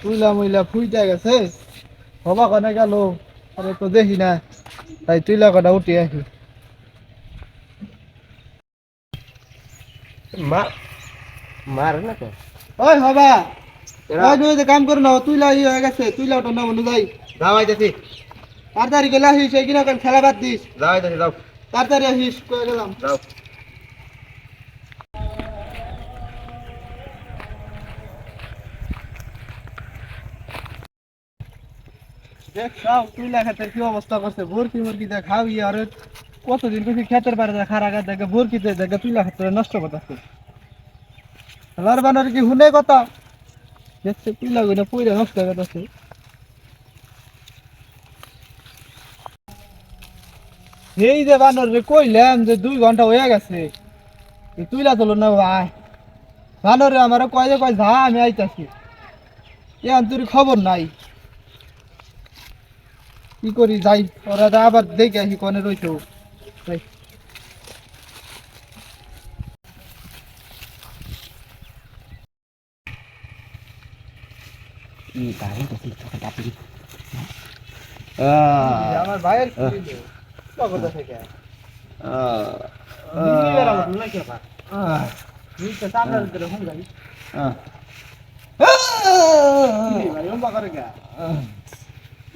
তুইলা মইলা ফুইটা গেছে। হবা কনে গেল আরে তো দেখি না। তাই তুইলা কটা উঠে আসি মা মার না তো? ওই হবা ওই যে কাম করে না তুইলা ই হয়ে গেছে তুইলা ওটা না বন্ধু যাই। যাও আইতাছি তাড়াতাড়ি গেলে আসিস এই কিনা খেলা বাদ দিস। যাও আইতাছি যাও। তাড়াতাড়ি আসিস গেলাম। যাও। দেখ, সব তুইলা কি অবস্থা করছে? ভর্তি মুরগি কতদিন খেতের পারে দেখ দেখে দেখে নষ্ট করতেছে। লার বানর কি হুনে কথা? দেখছে নষ্ট এই যে বানর রে কইলাম যে দুই ঘণ্টা হয়ে গেছে তুইলা তোলো না ভাই। বানর রে আমার কয় যে কয়, যা, আমি আইতাছি। এ তোর খবর নাই। কি করি যাই ওরা আবার দেখে আসি কনে রয়েছে ও। যাই। ই তাই তো ঠিক কথা তাপি আমার ভাইয়ের থেকে।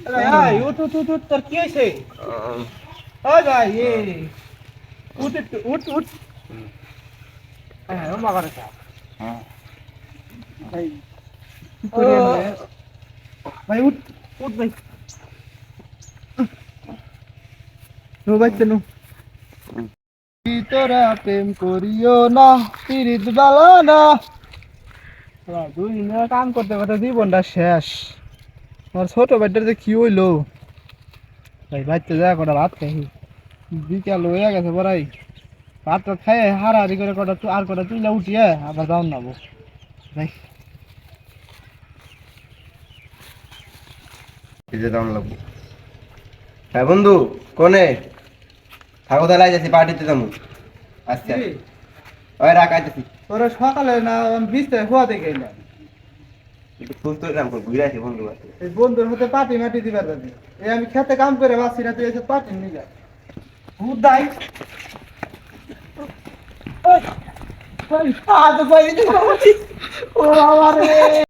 এই ভাই, উঠ, উঠ, উঠ, উঠ, তোর কি হয়েছে? ওই ভাই, এ, উঠ উঠ। হ্যাঁ। ভাই, উঠ, উঠ ভাই। নো বাচ্চা নো তোরা প্রেম করিও না পিরিত বালা না দুই কাম করতে করতে জীবনটা শেষ আমার ছোট ভাইটার যে কি হইল? ভাই বাচ্চা যা কটা ভাত খাই বিকাল হয়ে গেছে বড়াই। ভাত টাত খাই হারাহারি করে কটা আর কটা তুইলা উঠিয়ে আবার যাও নাবো ভাই দাম লাগবো হ্যাঁ বন্ধু কোনে? থাকো তাহলে আইতাছি পার্টিতে যাব আচ্ছা ওই রাখ আইতাছি। তোরা সকালে না বিস্তার হওয়াতে গেলাম এই বন্ধুর হাতে পাটি মাটি দিবার যাবে এই আমি খেতে কাম করে বাসি না এসে পাটি নিয়ে যা। উদাই ওই ওই আমারে